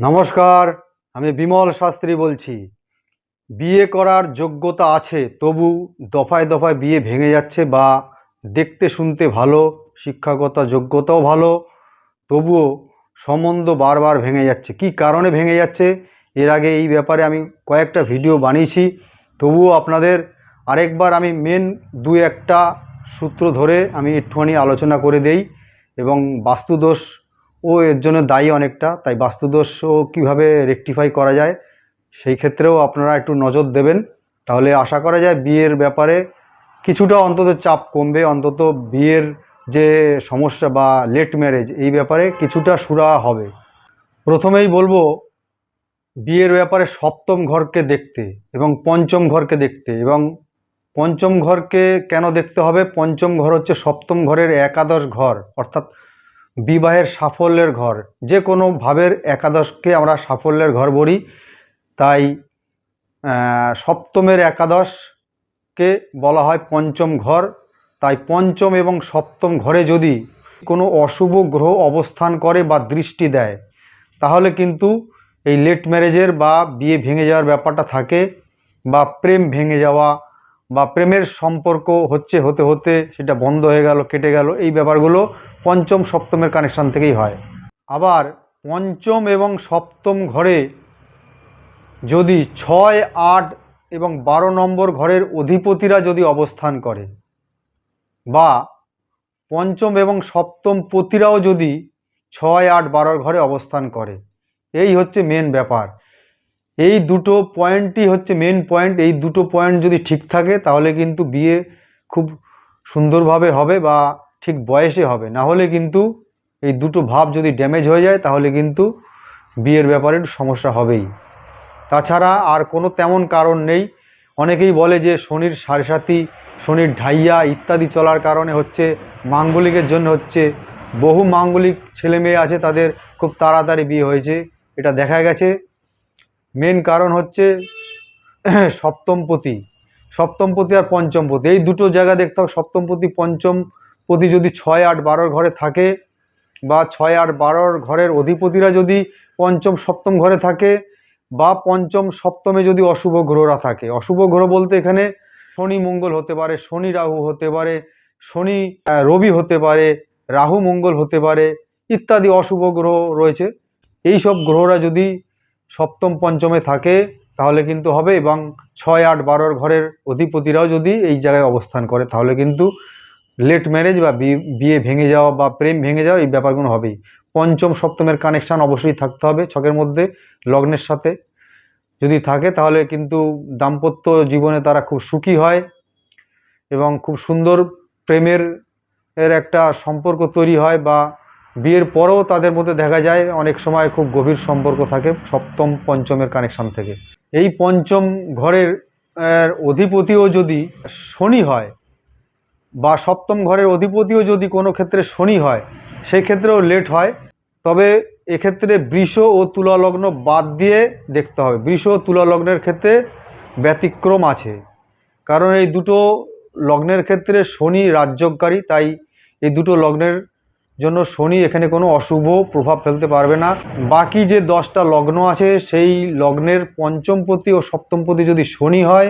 নমস্কার, আমি বিমল শাস্ত্রী বলছি। বিয়ে করার যোগ্যতা আছে, তবু দফায় দফায় বিয়ে ভেঙে যাচ্ছে বা দেখতে শুনতে ভালো, শিক্ষাগত যোগ্যতাও ভালো, তবুও সম্বন্ধ বারবার ভেঙে যাচ্ছে। কি কারণে ভেঙে যাচ্ছে? এর আগে এই ব্যাপারে আমি কয়েকটা ভিডিও বানিয়েছি, তবুও আপনাদের আরেকবার আমি মেন দু একটা সূত্র ধরে আমি একটুখানি আলোচনা করে দেই এবং বাস্তুদোষ ও এর জন্য দায়ী অনেকটা, তাই বাস্তুদোষও কীভাবে রেকটিফাই করা যায় সেই ক্ষেত্রেও আপনারা একটু নজর দেবেন। তাহলে আশা করা যায় বিয়ের ব্যাপারে কিছুটা অন্তত চাপ কমবে, অন্তত বিয়ের যে সমস্যা বা লেট ম্যারেজ এই ব্যাপারে কিছুটা সুরা হবে। প্রথমেই বলব, বিয়ের ব্যাপারে সপ্তম ঘরকে দেখতে এবং পঞ্চম ঘরকে দেখতে এবং পঞ্চম ঘরকে কেন দেখতে হবে? পঞ্চম ঘর হচ্ছে সপ্তম ঘরের একাদশ ঘর, অর্থাৎ বিবাহের সাফল্যের ঘর। যে কোনো ভাবের একাদশকে আমরা সাফল্যের ঘর বলি। তাই সপ্তমের একাদশকে বলা হয় পঞ্চম ঘর। তাই পঞ্চম এবং সপ্তম ঘরে যদি কোনো অশুভ গ্রহ অবস্থান করে বা দৃষ্টি দেয়, তাহলে কিন্তু এই লেট ম্যারেজের বা বিয়ে ভেঙে যাওয়ার ব্যাপারটা থাকে বা প্রেম ভেঙে যাওয়া বা প্রেমের সম্পর্ক হচ্ছে, হতে হতে সেটা বন্ধ হয়ে গেল, কেটে গেল, এই ব্যাপারগুলো পঞ্চম, সপ্তমের কানেকশান থেকেই হয়। আবার পঞ্চম এবং সপ্তম ঘরে যদি ছয়, আট এবং বারো নম্বর ঘরের অধিপতিরা যদি অবস্থান করে বা পঞ্চম এবং সপ্তম পতিরাও যদি ছয়, আট, বারোর ঘরে অবস্থান করে, এই হচ্ছে মেন ব্যাপার। এই দুটো পয়েন্টই হচ্ছে মেন পয়েন্ট এই দুটো পয়েন্ট যদি ঠিক থাকে, তাহলে কিন্তু বিয়ে খুব সুন্দরভাবে হবে বা ঠিক বয়সে হবে। না হলে কিন্তু এই দুটো ভাব যদি ড্যামেজ হয়ে যায়, তাহলে কিন্তু বিয়ের ব্যাপারে সমস্যা হবেই। তাছাড়া আর কোনো তেমন কারণ নেই। অনেকেই বলে যে শনির সাড়ে সাথী শনির ঢাইয়া ইত্যাদি চলার কারণে হচ্ছে মাঙ্গলিকের জন্য হচ্ছে বহু মাঙ্গলিক ছেলে মেয়ে আছে তাদের খুব তাড়াতাড়ি বিয়ে হয়েছে, এটা দেখা গেছে। মেন কারণ হচ্ছে সপ্তমপতি সপ্তমপতি আর পঞ্চমপতি। এই দুটো জায়গা দেখতে হবে, সপ্তমপতি পঞ্চমপতি যদি ছয় আট বারোর ঘরে থাকে বা ছয় আট বারোর ঘরের অধিপতিরা যদি পঞ্চম সপ্তম ঘরে থাকে বা পঞ্চম সপ্তমে যদি অশুভ গ্রহরা থাকে। অশুভ গ্রহ বলতে এখানে শনি মঙ্গল হতে পারে, শনি রাহু হতে পারে, শনি রবি হতে পারে, রাহু মঙ্গল হতে পারে ইত্যাদি অশুভ গ্রহ রয়েছে। এই সব গ্রহরা যদি সপ্তম, পঞ্চমে থাকে তাহলে কিন্তু হবে এবং ছয় আট বারোর ঘরের অধিপতিরাও যদি এই জায়গায় অবস্থান করে তাহলে কিন্তু লেট ম্যারেজ বা বিয়ে ভেঙে যাওয়া বা প্রেম ভেঙে যাওয়া এই ব্যাপারগুলো হবেই। পঞ্চম, সপ্তমের কানেকশান অবশ্যই থাকতে হবে ছকের মধ্যে, লগ্নের সাথে। যদি থাকে তাহলে কিন্তু দাম্পত্য জীবনে তারা খুব সুখী হয় এবং খুব সুন্দর প্রেমের, এর একটা সম্পর্ক তৈরি হয় বা বিয়ের পরেও তাদের মধ্যে দেখা যায় অনেক সময় খুব গভীর সম্পর্ক থাকে সপ্তম, পঞ্চমের কানেকশান থেকে। এই পঞ্চম ঘরের অধিপতিও যদি শনি হয় বা সপ্তম ঘরের অধিপতিও যদি কোনো ক্ষেত্রে শনি হয় সেই ক্ষেত্রেও লেট হয়। তবে এক্ষেত্রে বৃষ ও তুলা লগ্ন বাদ দিয়ে দেখতে হবে। বৃষ ও তুলা লগ্নের ক্ষেত্রে ব্যতিক্রম আছে। কারণ এই দুটো লগ্নের ক্ষেত্রে শনি রাজ্যকারী তাই এই দুটো লগ্নের জন্য শনি এখানে কোনো অশুভ প্রভাব ফেলতে পারবে না। বাকি যে দশটা লগ্ন আছে, সেই লগ্নের পঞ্চমপতি ও সপ্তমপতি যদি শনি হয়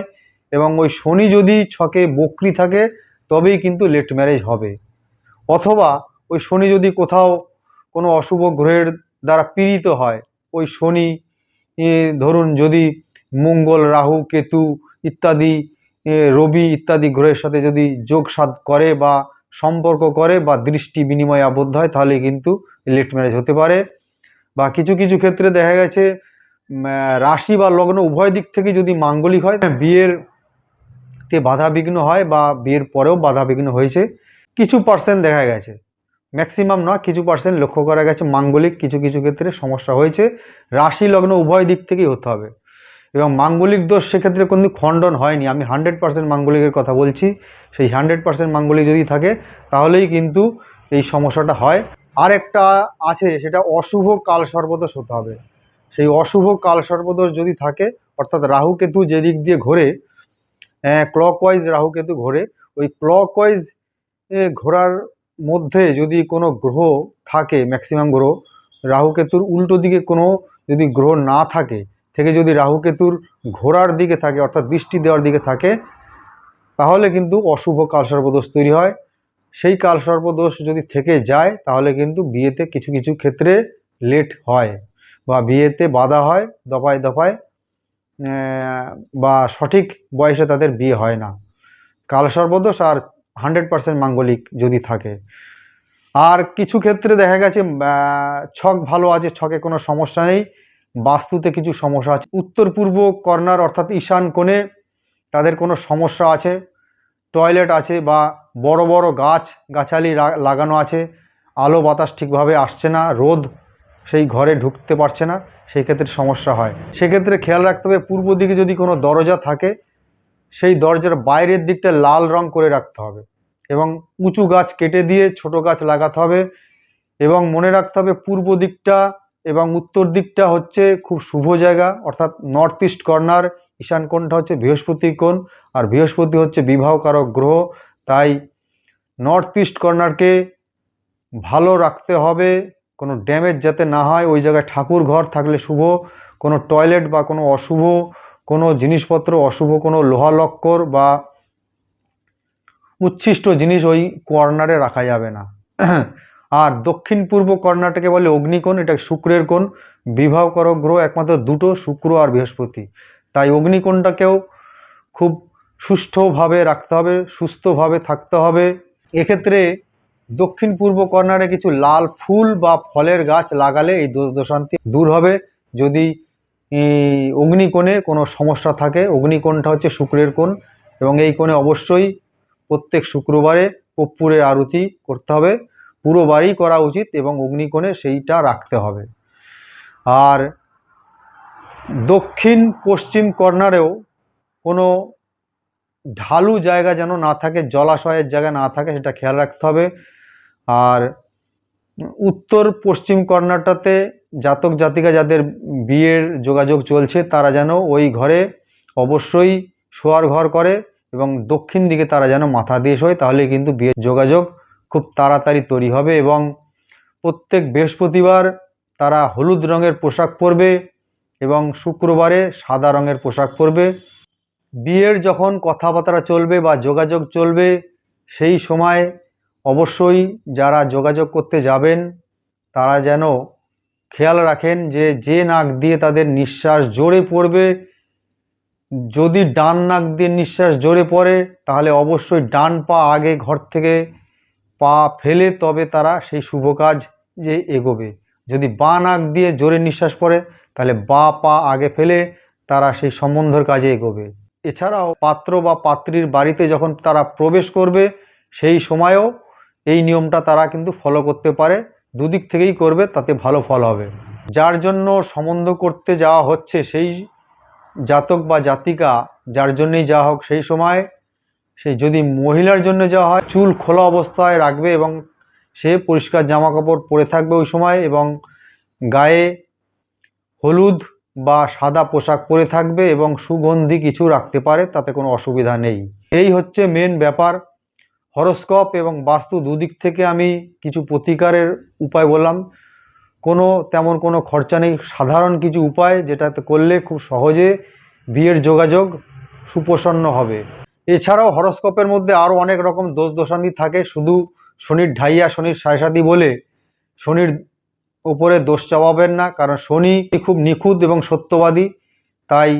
এবং ওই শনি যদি ছকে বক্রি থাকে তবেই কিন্তু লেট ম্যারেজ হবে। অথবা ওই শনি যদি কোথাও কোনো অশুভ গ্রহের দ্বারা পীড়িত হয়, ওই শনি ধরুন যদি মঙ্গল, রাহু, কেতু ইত্যাদি রবি ইত্যাদি গ্রহের সাথে যদি যোগ সাধ করে বা সম্পর্ক করে বা দৃষ্টি বিনিময়ে আবদ্ধ হয়, তাহলে কিন্তু লেট ম্যারেজ হতে পারে। বা কিছু কিছু ক্ষেত্রে দেখা গেছে রাশি বা লগ্ন উভয় দিক থেকে যদি মাঙ্গলিক হয়, বিয়ের তে বাধা বিঘ্ন হয় বা বিয়ের পরেও বাধা বিঘ্ন হয়েছে, কিছু পার্সেন্ট দেখা গেছে। ম্যাক্সিমাম না কিছু পার্সেন্ট লক্ষ্য করা গেছে। মাঙ্গলিক কিছু কিছু ক্ষেত্রে সমস্যা হয়েছে। রাশি লগ্ন উভয় দিক থেকেই হতে হবে। এবং মাঙ্গলিক দোষ সেক্ষেত্রে কোনো খণ্ডন হয়নি। আমি হান্ড্রেড পার্সেন্ট মাঙ্গলিকের কথা বলছি। সেই হান্ড্রেড পার্সেন্ট মাঙ্গলিক যদি থাকে, তাহলেই কিন্তু এই সমস্যাটা হয়। আর একটা আছে, সেটা অশুভ কাল সর্বদোষ হতে হবে। সেই অশুভ কাল সর্বদোষ যদি থাকে, অর্থাৎ রাহু কেতু যে দিক দিয়ে ঘোরে ক্লকওয়াইজ রাহু কেতু ঘোরে। ওই ক্লকওয়াইজ ঘোরার মধ্যে যদি কোনো গ্রহ থাকে ম্যাক্সিমাম গ্রহ, রাহু কেতুর উল্টো দিকে কোনো যদি গ্রহ না থাকে, থেকে যদি রাহুকেতুর ঘোরার দিকে থাকে, অর্থাৎ দৃষ্টি দেওয়ার দিকে থাকে, তাহলে কিন্তু অশুভ কালসর্পদোষ তৈরি হয়। সেই কালসর্পদোষ যদি থেকে যায়, তাহলে কিন্তু বিয়েতে কিছু কিছু ক্ষেত্রে লেট হয় বা বিয়েতে বাধা হয়, দফায় দফায়। বা সঠিক বয়সে তাদের বিয়ে হয় না। কালসর্পদোষ আর হান্ড্রেড পার্সেন্ট মাঙ্গলিক যদি থাকে। আর কিছু ক্ষেত্রে দেখা গেছে ছক ভালো আছে, ছকে কোনো সমস্যা নেই। বাস্তুতে কিছু সমস্যা আছে। উত্তর পূর্ব কর্নার অর্থাৎ ঈশান কোণে তাদের কোনো সমস্যা আছে। টয়লেট আছে বা বড় বড় গাছ গাছালি লাগানো আছে। আলো বাতাস ঠিকভাবে আসছে না। রোদ সেই ঘরে ঢুকতে পারছে না, সেই ক্ষেত্রে সমস্যা হয়। সেক্ষেত্রে খেয়াল রাখতে হবে, পূর্ব দিকে যদি কোনো দরজা থাকে, সেই দরজার বাইরের দিকটা লাল রং করে রাখতে হবে এবং উঁচু গাছ কেটে দিয়ে ছোট গাছ লাগাতে হবে এবং মনে রাখতে হবে পূর্ব দিকটা এবং উত্তর দিকটা হচ্ছে খুব শুভ জায়গা, অর্থাৎ নর্থ ইস্ট কর্নার, ঈশান কোণটা হচ্ছে বৃহস্পতির কোণ আর বৃহস্পতি হচ্ছে বিবাহকারক গ্রহ। তাই নর্থ ইস্ট কর্নারকে ভালো রাখতে হবে কোনো ড্যামেজ যাতে না হয়, ওই জায়গায় ঠাকুর ঘর থাকলে শুভ, কোনো টয়লেট বা কোনো অশুভ, কোনো জিনিসপত্র অশুভ, কোনো লোহা লক্কর বা উচ্ছিষ্ট জিনিস ওই কর্নারে রাখা যাবে না। আর দক্ষিণ পূর্ব কর্নারটাকে বলে অগ্নিকোণ, এটা শুক্রের কোণ বিবাহকরক গ্রহ একমাত্র দুটো, শুক্র আর বৃহস্পতি। তাই অগ্নিকোণটাকেও খুব সুষ্ঠুভাবে রাখতে হবে, সুস্থভাবে থাকতে হবে। এক্ষেত্রে দক্ষিণ পূর্ব কর্নারে কিছু লাল ফুল বা ফলের গাছ লাগালে এই দোষ দোষান্তি দূর হবে। যদি অগ্নিকোণে কোনো সমস্যা থাকে, অগ্নিকোণটা হচ্ছে শুক্রের কোণ এবং এই কোণে অবশ্যই প্রত্যেক শুক্রবারে কর্পূরের আরতি করতে হবে। পুরো বাড়ি করা উচিত এবং অগ্নিকোণে সেইটা রাখতে হবে। আর দক্ষিণ পশ্চিম কর্নারেও কোনো ঢালু জায়গা যেন না থাকে, জলাশয়ের জায়গা না থাকে, সেটা খেয়াল রাখতে হবে। আর উত্তর পশ্চিম কর্নারটাতে জাতক জাতিকা যাদের বিয়ের যোগাযোগ চলছে, তারা যেন ওই ঘরে অবশ্যই শোয়ার ঘর করে এবং দক্ষিণ দিকে তারা যেন মাথা দিয়ে শোয়, তাহলে কিন্তু বিয়ের যোগাযোগ খুব তাড়াতাড়ি তৈরি হবে এবং প্রত্যেক বৃহস্পতিবার তারা হলুদ রঙের পোশাক পরবে এবং শুক্রবারে সাদা রঙের পোশাক পরবে। বিয়ের যখন কথাবার্তা চলবে বা যোগাযোগ চলবে, সেই সময় অবশ্যই যারা যোগাযোগ করতে যাবেন, তারা যেন খেয়াল রাখেন যে যে নাক দিয়ে তাদের নিঃশ্বাস জোরে পড়বে, যদি ডান নাক দিয়ে নিঃশ্বাস জোরে পড়ে, তাহলে অবশ্যই ডান পা আগে ঘর থেকে পা ফেলে তবে তারা সেই শুভ কাজ যে এগোবে। যদি বা নাক দিয়ে জোরে নিঃশ্বাস পড়ে, তাহলে বা পা আগে ফেলে তারা সেই সম্বন্ধর কাজে এগোবে। এছাড়াও পাত্র বা পাত্রীর বাড়িতে যখন তারা প্রবেশ করবে, সেই সময়েও এই নিয়মটা তারা কিন্তু ফলো করতে পারে, দুদিক থেকেই করবে, তাতে ভালো ফল হবে। যার জন্য সম্বন্ধ করতে যাওয়া হচ্ছে, সেই জাতক বা জাতিকা যার জন্যই যাওয়া হোক, সেই সময় সে যদি মহিলার জন্য যাওয়া হয়, চুল খোলা অবস্থায় রাখবে এবং সে পরিষ্কার জামা কাপড় পরে থাকবে ওই সময় এবং গায়ে হলুদ বা সাদা পোশাক পরে থাকবে এবং সুগন্ধি কিছু রাখতে পারে, তাতে কোনো অসুবিধা নেই। এই হচ্ছে মেন ব্যাপার। হরস্কোপ এবং বাস্তু দুদিক থেকে আমি কিছু প্রতিকারের উপায় বললাম। কোনো তেমন কোনো খরচা নেই। সাধারণ কিছু উপায় যেটাতে করলে খুব সহজে বিয়ের যোগাযোগ সুপ্রসন্ন হবে। এছাড়াও হরস্কোপের মধ্যে আরও অনেক রকম দোষ দোষান্তি থাকে। শুধু শনির ঢাইয়া, শনির সায়সাদি বলে শনির ওপরে দোষ চাপাবেন না, কারণ শনি খুব নিখুঁত এবং সত্যবাদী। তাই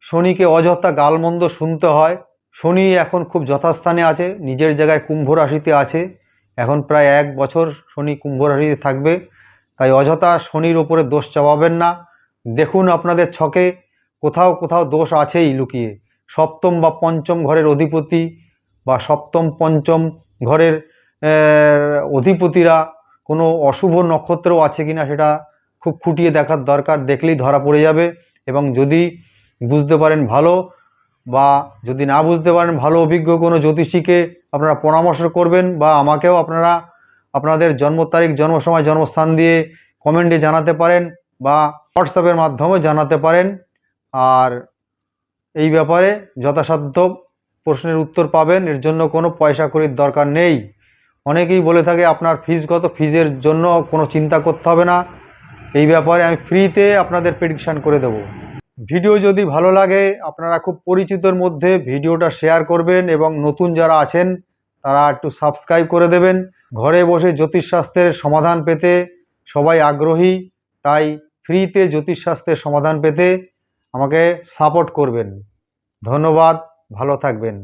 শনিকে অযথা গালমন্দ শুনতে হয়। শনি এখন খুব যথাস্থানে আছে, নিজের জায়গায় কুম্ভ রাশিতে আছে। এখন প্রায় এক বছর শনি কুম্ভ রাশিতে থাকবে। তাই অযথা শনির ওপরে দোষ চাপাবেন না। দেখুন আপনাদের ছকে কোথাও কোথাও দোষ আছেই লুকিয়ে। সপ্তম বা পঞ্চম ঘরের অধিপতি বা সপ্তম, পঞ্চম ঘরের অধিপতিরা কোনো অশুভ নক্ষত্রও আছে কিনা সেটা খুব খুঁটিয়ে দেখার দরকার। দেখলেই ধরা পড়ে যাবে এবং যদি বুঝতে পারেন ভালো বা যদি না বুঝতে পারেন, ভালো অভিজ্ঞ কোনো জ্যোতিষীকে আপনারা পরামর্শ করবেন বা আমাকেও আপনারা আপনাদের জন্ম তারিখ, জন্ম সময়, জন্মস্থান দিয়ে কমেন্টে জানাতে পারেন বা হোয়াটসঅ্যাপের মাধ্যমে জানাতে পারেন। আর এই ব্যাপারে যথাসাধ্য প্রশ্নের উত্তর পাবেন। এর জন্য কোনো পয়সা করির দরকার নেই। অনেকেই বলে থাকে, আপনার ফিস কত? ফিজের জন্য কোনো চিন্তা করতে হবে না। এই ব্যাপারে আমি ফ্রিতে আপনাদের প্রেডিকশান করে দেবো। ভিডিও যদি ভালো লাগে, আপনারা খুব পরিচিতর মধ্যে ভিডিওটা শেয়ার করবেন এবং নতুন যারা আছেন, তারা একটু সাবস্ক্রাইব করে দেবেন। ঘরে বসে জ্যোতিষশাস্ত্রের সমাধান পেতে সবাই আগ্রহী, তাই ফ্রিতে জ্যোতিষশাস্ত্রের সমাধান পেতে আমাকে সাপোর্ট করবেন। ধন্যবাদ, ভালো থাকবেন।